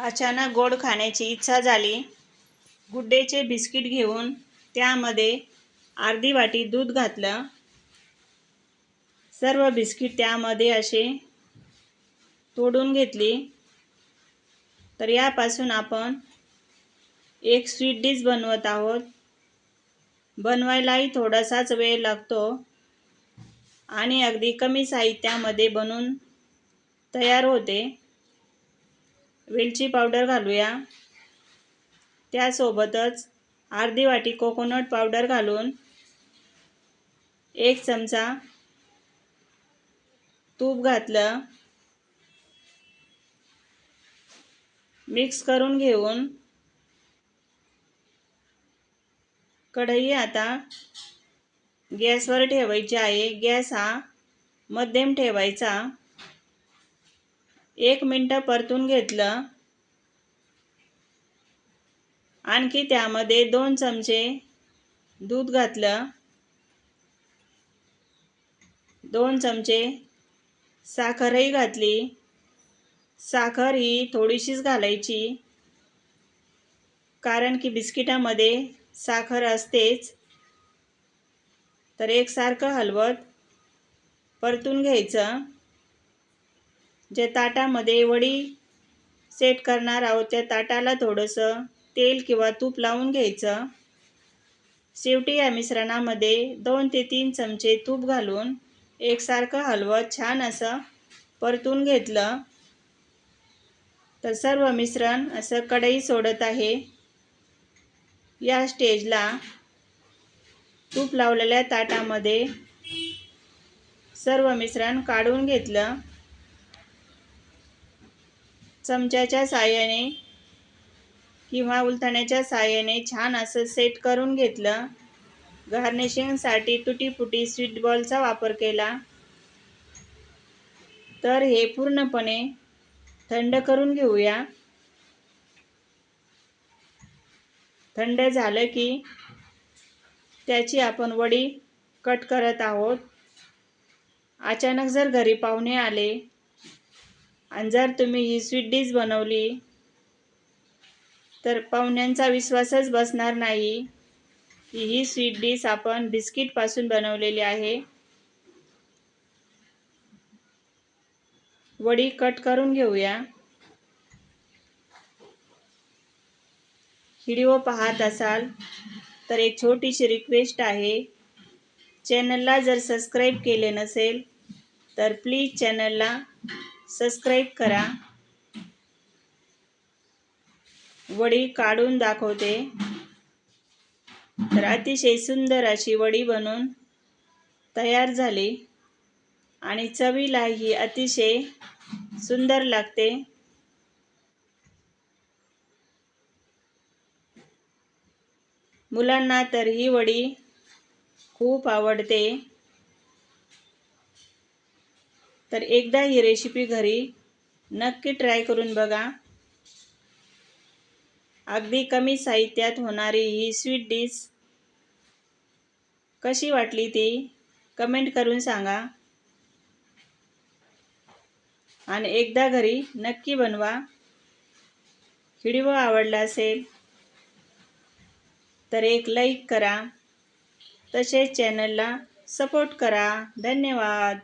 अचानक गोड खाण्याची इच्छा झाली. गुड्डेचे बिस्किट घेऊन त्यामध्ये अर्धी वाटी दूध घातलं. सर्व बिस्किट त्यामध्ये असे तोडून घेतली. तर यापासून आपण एक स्वीट डिश बनवत आहोत. बनवायलाही थोडासाच वेळ लागतो आणि अगदी कमी साहित्यामध्ये बनून तयार होते. वेलची पावडर घालूया. त्यासोबतच अर्धी वाटी कोकोनट पावडर घालून एक चमचा तूप घातलं. मिक्स करून घेऊन कढई आता गॅसवर ठेवायची आहे. गॅस हा मध्यम ठेवायचा. एक मिनटं परतून घेतलं. आणखी त्यामध्ये दोन चमचे दूध घातलं. दोन चमचे साखरही घातली. साखर ही थोडीशीच घालायची. कारण की बिस्किटामध्ये साखर असतेच. तर एकसारखं हलवत परतून घ्यायचं. जे ताटामध्ये वडी सेट करणार आहोत त्या ताटाला थोडंसं तेल किंवा तूप लावून घ्यायचं. शेवटी या मिश्रणामध्ये दोन ते तीन चमचे तूप घालून एकसारखं हलवत छान असं परतून घेतलं. तर सर्व मिश्रण असं कढई सोडत आहे. या स्टेजला तूप लावलेल्या ताटामध्ये सर्व मिश्रण काढून घेतलं. चमच्याच्या साह्याने किंवा उलथण्याच्या साह्याने छान असं सेट करून घेतलं. गार्निशिंगसाठी तुटीपुटी स्वीट बॉलचा वापर केला. तर हे पूर्णपणे थंड करून घेऊया. थंड झालं की त्याची आपण वडी कट करत आहोत. अचानक जर घरी पाहुणे आले आणि जर तुम्ही ही स्वीट डिश बनवली तर पाहुण्यांचा विश्वासच बसणार नाही. की ही स्वीट डिश आपण बिस्किटपासून बनवलेली आहे. वडी कट करून घेऊया. व्हिडिओ पाहत असाल तर एक छोटीशी रिक्वेस्ट आहे. चॅनलला जर सबस्क्राईब केले नसेल तर प्लीज चॅनलला सबस्क्राईब करा. वडी काढून दाखवते. तर अतिशय सुंदर अशी वडी बनून तयार झाली. आणि चवीला ही अतिशय सुंदर लागते. मुलांना तर ही वडी खूप आवडते. तर एकदा ही रेसिपी घरी नक्की ट्राय करून बघा. अगदी कमी साहित्यात होणारी ही स्वीट डिश कशी वाटली ती? कमेंट करून सांगा. आणि एकदा घरी नक्की बनवा. व्हिडिओ आवडला असेल तर एक लाईक करा. तसेच चॅनलला सपोर्ट करा. धन्यवाद.